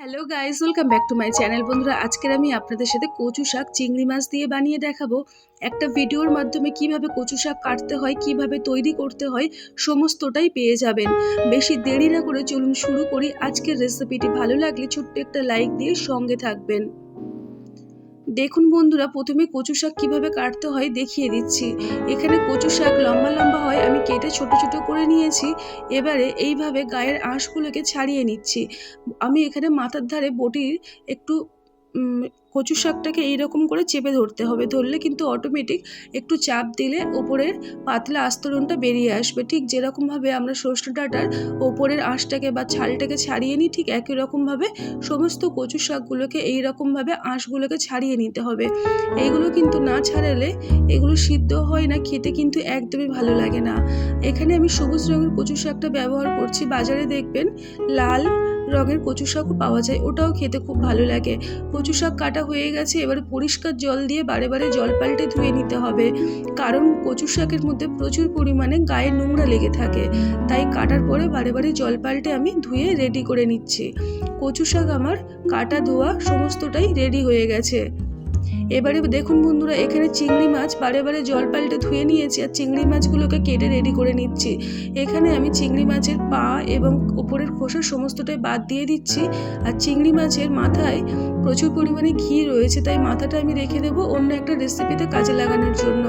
Hello guys welcome back to my channel বন্ধুরা, আজকের আমি আপনাদের সাথে কচু শাক চিংড়ি মাছ দিয়ে বানিয়ে দেখাবো। একটা ভিডিওর মাধ্যমে কীভাবে কচু শাক কাটতে হয়, কীভাবে তৈরি করতে হয়, সমস্তটাই পেয়ে যাবেন। বেশি দেরি না করে চলুন শুরু করি। আজকের রেসিপিটি ভালো লাগলে ছোট্ট একটা লাইক দিয়ে সঙ্গে থাকবেন। দেখুন বন্ধুরা, প্রথমে কচু শাক কীভাবে কাটতে হয় দেখিয়ে দিচ্ছি। এখানে কচু শাক লম্বা লম্বা হয়, আমি কেটে ছোট ছোট করে নিয়েছি। এবারে এইভাবে গায়ের আঁশগুলোকে ছাড়িয়ে নিচ্ছি। আমি এখানে মাথার ধারে বটির একটু কচু শাকটাকে এইরকম করে চেপে ধরতে হবে। ধরলে কিন্তু অটোমেটিক একটু চাপ দিলে ওপরের পাতলা আস্তরণটা বেরিয়ে আসবে। ঠিক যেরকমভাবে আমরা সর্ষে ডাঁটার ওপরের আঁশটাকে বা ছালটাকে ছাড়িয়ে নিই, ঠিক একই রকমভাবে সমস্ত কচু শাকগুলোকে এইরকমভাবে আঁশগুলোকে ছাড়িয়ে নিতে হবে। এইগুলো কিন্তু না ছাড়ালে এগুলো সিদ্ধ হয় না, খেতে কিন্তু একদমই ভালো লাগে না। এখানে আমি সবুজ রঙের কচু শাকটা ব্যবহার করছি। বাজারে দেখবেন লাল রঙের কচু শাকও পাওয়া যায়। ওটাও খেতে খুব ভালো লাগে। কচু শাক কাটা হয়ে গেছে, এবার পরিষ্কার জল দিয়ে বারে বারে জল পাল্টে ধুয়ে নিতে হবে। কারণ কচু শাকের মধ্যে প্রচুর পরিমাণে গায়ে নোংরা লেগে থাকে। তাই কাটার পরে বারে বারে জল পাল্টে আমি ধুয়ে রেডি করে নিচ্ছি। কচু শাক আমার কাটা ধোয়া সমস্তটাই রেডি হয়ে গেছে। এবারে দেখুন বন্ধুরা, এখানে চিংড়ি মাছ বারে বারে জল পাল্টে ধুয়ে নিয়েছি আর চিংড়ি মাছগুলোকে কেটে রেডি করে নিচ্ছি। এখানে আমি চিংড়ি মাছের পা এবং উপরের খোসা সমস্তটাই বাদ দিয়ে দিচ্ছি আর চিংড়ি মাছের মাথায় প্রচুর পরিমাণে ঘি রয়েছে, তাই মাথাটা আমি রেখে দেবো অন্য একটা রেসিপিতে কাজে লাগানোর জন্য।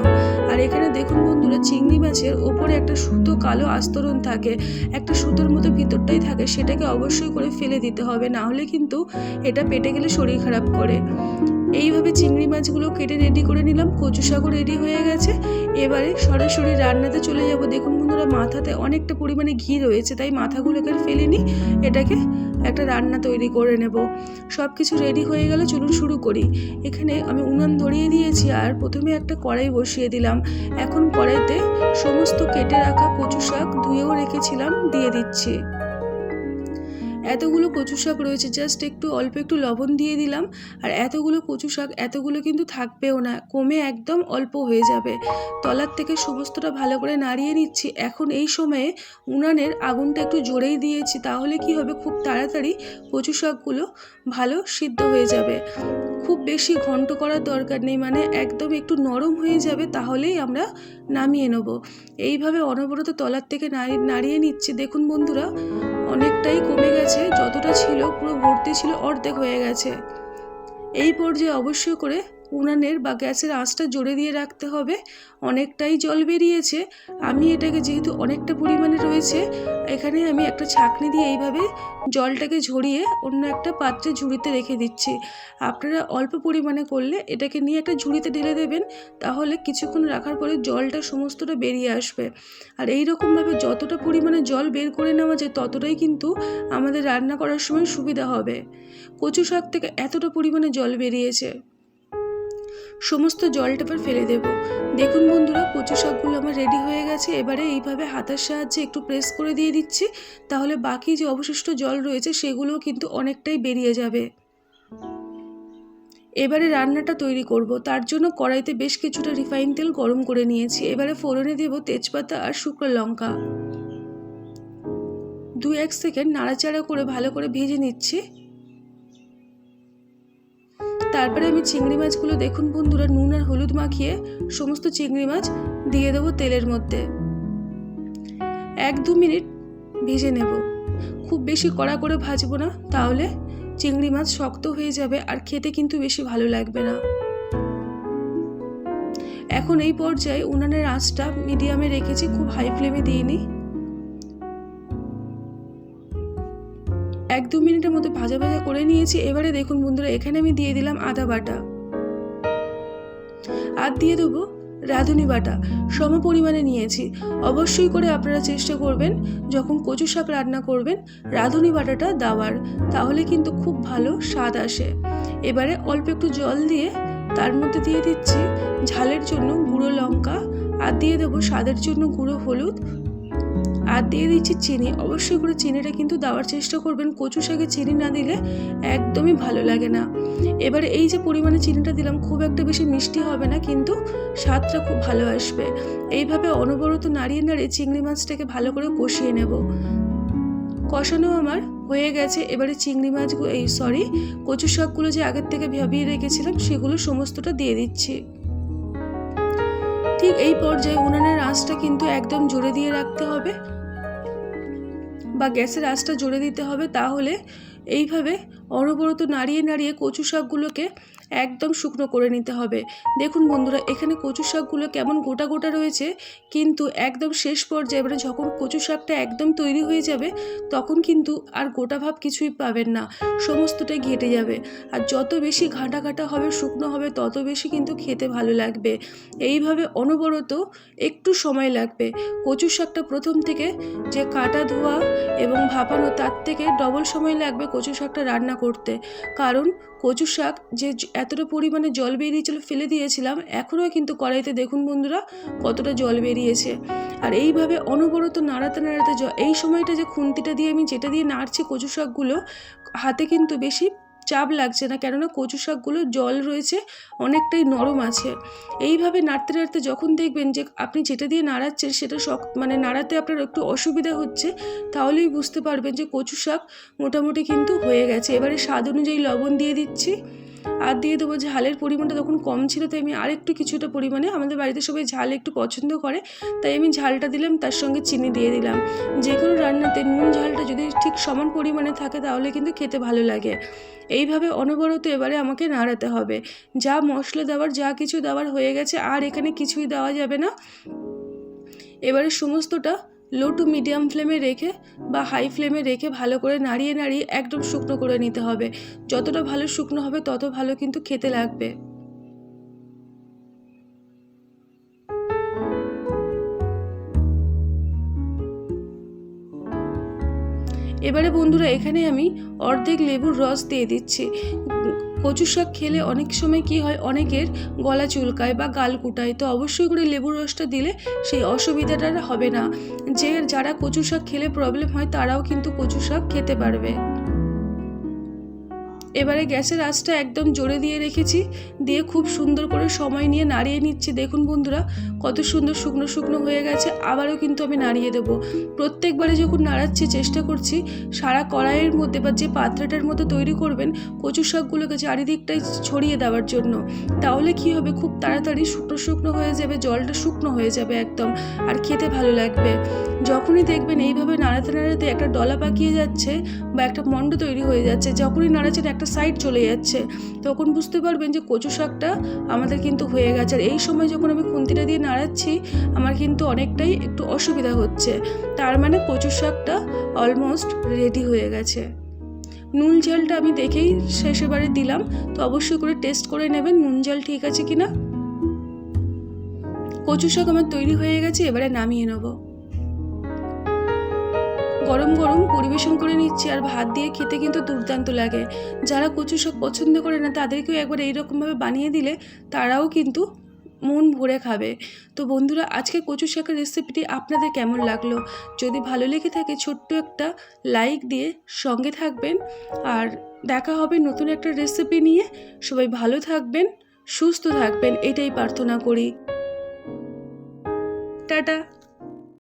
আর এখানে দেখুন চিংড়ি মাছের ওপরে একটা সুতো কালো আস্তরণ থাকে, একটা সুতোর মতো ভিতরটাই থাকে, সেটাকে অবশ্যই করে ফেলে দিতে হবে, না হলে কিন্তু এটা পেটে গেলে শরীর খারাপ করে। এইভাবে চিংড়ি মাছগুলো কেটে রেডি করে নিলাম, কচু শাকও রেডি হয়ে গেছে। এবারে সরাসরি রান্নাতে চলে যাব। দেখুন বন্ধুরা, মাথাতে অনেকটা পরিমাণে ঘি রয়েছে, তাই মাথাগুলোকে ফেলে নিই, এটাকে একটা রান্না তৈরি করে নেব। সব কিছু রেডি হয়ে গেলে চলুন শুরু করি। এখানে আমি উনান ধরিয়ে দিয়েছি আর প্রথমে একটা কড়াই বসিয়ে দিলাম। এখন কড়াইতে সমস্ত কেটে রাখা কচু শাক ধুয়েও রেখেছিলাম, দিয়ে দিচ্ছি। এতগুলো কচু শাক রয়েছে জাস্ট একটু অল্প একটু লবণ দিয়ে দিলাম। আর এতগুলো কচু শাক, এতগুলো কিন্তু থাকবেও না, কমে একদম অল্প হয়ে যাবে। তলার থেকে সমস্তটা ভালো করে নাড়িয়ে নিচ্ছি। এখন এই সময়ে উনানের আগুনটা একটু জোরেই দিয়েছি, তাহলে কি হবে? খুব তাড়াতাড়ি কচু শাকগুলো ভালো সিদ্ধ হয়ে যাবে। খুব বেশি ঘন্ট করার দরকার নেই মানে একদম একটু নরম হয়ে যাবে, তাহলেই আমরা নামিয়ে নেব। এইভাবে অনবরত তলার থেকে নাড়ি- নাড়িয়ে নিচ্ছি। দেখুন বন্ধুরা অনেকটাই কমে গেছে, যতটা ছিল পুরো ভর্তি ছিল অর্ধেক হয়ে গেছে। এই পর্যায়ে অবশ্যই করে উনানের বা গ্যাসের আঁচটা জোরে দিয়ে রাখতে হবে। অনেকটাই জল বেরিয়েছে। আমি এটাকে যেহেতু অনেকটা পরিমাণে রয়েছে, এখানে আমি একটা ছাঁকনি দিয়ে এইভাবে জলটাকে ঝরিয়ে অন্য একটা পাত্রে ঝুড়িতে রেখে দিচ্ছি। আপনারা অল্প পরিমাণে করলে এটাকে নিয়ে একটা ঝুড়িতে ঢেলে দেবেন, তাহলে কিছুক্ষণ রাখার পরে জলটা সমস্তটা বেরিয়ে আসবে। আর এই রকমভাবে যতটা পরিমাণে জল বের করে নেওয়া যায়, ততটাই কিন্তু আমাদের রান্না করার সময় সুবিধা হবে। কচু শাক থেকে এতটা পরিমাণে জল বেরিয়েছে। সমস্ত জলটা এবার ফেলে দেব। দেখুন বন্ধুরা, কচু শাকগুলো আমার রেডি হয়ে গেছে। এবারে এইভাবে হাতের সাহায্যে একটু প্রেস করে দিয়ে দিচ্ছি। তাহলে বাকি যে অবশিষ্ট জল রয়েছে, সেগুলোও কিন্তু অনেকটাই বেরিয়ে যাবে। এবারে রান্নাটা তৈরি করব। তার জন্য কড়াইতে বেশ কিছুটা রিফাইন তেল গরম করে নিয়েছি। এবারে ফোড়নে দেব তেজপাতা আর শুকনো লঙ্কা। দু এক সেকেন্ড নাড়াচাড়া করে ভালো করে ভেজে নিচ্ছি। তারপরে আমি চিংড়ি মাছগুলো দেখুন বন্ধুরা, নুন আর হলুদ মাখিয়ে সমস্ত চিংড়ি মাছ দিয়ে দেবো তেলের মধ্যে। এক দু মিনিট ভেজে নেব। খুব বেশি কড়া করে ভাজবো না, তাহলে চিংড়ি মাছ শক্ত হয়ে যাবে আর খেতে কিন্তু বেশি ভালো লাগবে না। এখন এই পর্যায়ে উনানের আঁচটা মিডিয়ামে রেখেছি, খুব হাই ফ্লেমে দিইনি। এক দু মিনিটের মতো ভাজা ভাজা করে নিয়েছি। এবারে দেখুন বন্ধুরা, এখানে আমি দিয়ে দিলাম আদা বাটা। আর দিয়ে দেবো রাঁধুনি বাটা। সম পরিমাণে নিয়েছি। অবশ্যই করে আপনারা চেষ্টা করবেন, যখন কচু শাক রান্না করবেন, রাঁধুনি বাটাটা দেওয়ার। তাহলে কিন্তু খুব ভালো স্বাদ আসে। এবারে অল্প একটু জল দিয়ে তার মধ্যে দিয়ে দিচ্ছি ঝালের জন্য গুঁড়ো লঙ্কা। আর দিয়ে দেবো স্বাদের জন্য গুঁড়ো হলুদ আর দিয়ে দিচ্ছি চিনি। অবশ্যই করে চিনিটা কিন্তু দেওয়ার চেষ্টা করবেন। কচু শাকে চিনি না দিলে একদমই ভালো লাগে না। এবারে এই যে পরিমাণে চিনিটা দিলাম, খুব একটা বেশি মিষ্টি হবে না, কিন্তু স্বাদটা খুব ভালো আসবে। এইভাবে অনবরত নাড়িয়ে নাড়িয়ে চিংড়ি মাছটাকে ভালো করে কষিয়ে নেব। কষানো আমার হয়ে গেছে। এবারে চিংড়ি মাছগুলো এই সরি কচু শাকগুলো যে আগের থেকে ভাবিয়ে রেখেছিলাম, সেগুলো সমস্তটা দিয়ে দিচ্ছি। ঠিক এই পর্যায়ে উনানের আঁচটা কিন্তু একদম জোরে দিয়ে রাখতে হবে। বা গ্যাসের আঁচটা জোরে দিতে হবে তাহলে এইভাবে অনবরত নাড়িয়ে নাড়িয়ে কচু শাকগুলোকে একদম শুকনো করে নিতে হবে। দেখুন বন্ধুরা, এখানে কচু শাকগুলো কেমন গোটা গোটা রয়েছে, কিন্তু একদম শেষ পর্যায়ে মানে যখন কচু শাকটা একদম তৈরি হয়ে যাবে, তখন কিন্তু আর গোটা ভাব কিছুই পাবেন না, সমস্তটাই ঘেটে যাবে। আর যত বেশি ঘাঁটা ঘাঁটা হবে, শুকনো হবে, তত বেশি কিন্তু খেতে ভালো লাগবে। এইভাবে অনবরত একটু সময় লাগবে। কচু শাকটা প্রথম থেকে যে কাটা ধোয়া এবং ভাপানো, তার থেকে ডবল সময় লাগবে কচু শাকটা রান্না করতে। কারণ কচু শাক যে এতটা পরিমাণে জল বেরিয়েছিল ফেলে দিয়েছিলাম, এখনও কিন্তু কড়াইতে দেখুন বন্ধুরা, কতটা জল বেরিয়েছে। আর এইভাবে অনবরত নাড়াতে নাড়াতে এই সময়টা যে খুন্তিটা দিয়ে আমি যেটা দিয়ে নাড়ছি কচু শাকগুলো, হাতে কিন্তু বেশি চাপ লাগছে না, কেননা কচু শাকগুলো জল রয়েছে, অনেকটাই নরম আছে। এইভাবে নাড়তে নাড়তে যখন দেখবেন যে আপনি যেটা দিয়ে নাড়াচ্ছেন সেটা শক মানে নাড়াতে আপনার একটু অসুবিধা হচ্ছে, তাহলেই বুঝতে পারবেন যে কচু শাক মোটামুটি কিন্তু হয়ে গেছে। এবারে স্বাদ অনুযায়ী লবণ দিয়ে দিচ্ছি। আর দিয়ে দেবো ঝালের পরিমাণটা তখন কম ছিল, তাই আমি আরেকটু কিছুটা পরিমাণে, আমাদের বাড়িতে সবাই ঝাল একটু পছন্দ করে, তাই আমি ঝালটা দিলাম, তার সঙ্গে চিনি দিয়ে দিলাম। যে কোনো রান্নাতে নুন ঝালটা যদি ঠিক সমান পরিমাণে থাকে, তাহলে কিন্তু খেতে ভালো লাগে। এইভাবে অনবরত এবারে আমাকে নাড়াতে হবে। যা মশলা দেওয়ার, যা কিছু দেওয়ার হয়ে গেছে, আর এখানে কিছুই দেওয়া যাবে না। এবারে সমস্তটা লো টু মিডিয়াম ফ্লেমে রেখে বা হাই ফ্লেমে রেখে ভালো করে নাড়িয়ে নাড়িয়ে একদম শুকনো করে নিতে হবে। যতটা ভালো শুকনো হবে, তত ভালো কিন্তু খেতে লাগবে। এবারে বন্ধুরা, এখানে আমি অর্ধেক লেবুর রস দিয়ে দিচ্ছি। কচু শাক খেলে অনেক সময় কি হয়, অনেকের গলা চুলকায় বা গাল কুটায়। তো অবশ্যই করে লেবুর রসটা দিলে সেই অসুবিধাটা হবে না। যে যারা কচু শাক খেলে প্রবলেম হয়, তারাও কিন্তু কচু শাক খেতে পারবে। এবারে গ্যাসের আঁচটা একদম জোরে দিয়ে রেখেছি। দিয়ে খুব সুন্দর করে সময় নিয়ে নাড়িয়ে নিচ্ছি। দেখুন বন্ধুরা, কত সুন্দর শুকনো শুকনো হয়ে গেছে। আবারও কিন্তু আমি নাড়িয়ে দেবো। প্রত্যেকবারে যখন নাড়াচ্ছি, চেষ্টা করছি সারা কড়াইয়ের মধ্যে বা যে পাত্রটার মধ্যে তৈরি করবেন কচু শাকগুলোকে চারিদিকটাই ছড়িয়ে দেওয়ার জন্য। তাহলে কি হবে? খুব তাড়াতাড়ি শুকনো শুকনো হয়ে যাবে, জলটা শুকনো হয়ে যাবে একদম, আর খেতে ভালো লাগবে। যখনই দেখবেন এইভাবে নাড়াতে নাড়াতে একটা ডলা পাকিয়ে যাচ্ছে বা একটা মণ্ড তৈরি হয়ে যাচ্ছে, যখনই নাড়াচ্ছেন একটা সাইড চলে যাচ্ছে, তখন বুঝতে পারবেন যে কচু শাকটা আমাদের কিন্তু হয়ে গেছে। আর এই সময় যখন আমি খুন্তিটা দিয়ে নাড়াচ্ছি, আমার কিন্তু অনেকটাই একটু অসুবিধা হচ্ছে। তার মানে কচু শাকটা অলমোস্ট রেডি হয়ে গেছে। নুন ঝালটা আমি দেখেই শেষেবারে দিলাম, তো অবশ্যই করে টেস্ট করে নেবেন, নুন ঝাল ঠিক আছে কিনা? কচু শাক আমার তৈরি হয়ে গেছে, এবারে নামিয়ে নেব। গরম গরম পরিবেশন করে নিচ্ছি আর ভাত দিয়ে খেতে কিন্তু দুর্দান্ত লাগে। যারা কচু শাক পছন্দ করে না, তাদেরকেও একবার এইরকমভাবে বানিয়ে দিলে তারাও কিন্তু মন ভরে খাবে। তো বন্ধুরা, আজকে কচু শাকের রেসিপিটি আপনাদের কেমন লাগল? যদি ভালো লেগে থাকে, ছোট্ট একটা লাইক দিয়ে সঙ্গে থাকবেন। আর দেখা হবে নতুন একটা রেসিপি নিয়ে। সবাই ভালো থাকবেন, সুস্থ থাকবেন, এটাই প্রার্থনা করি। টাটা!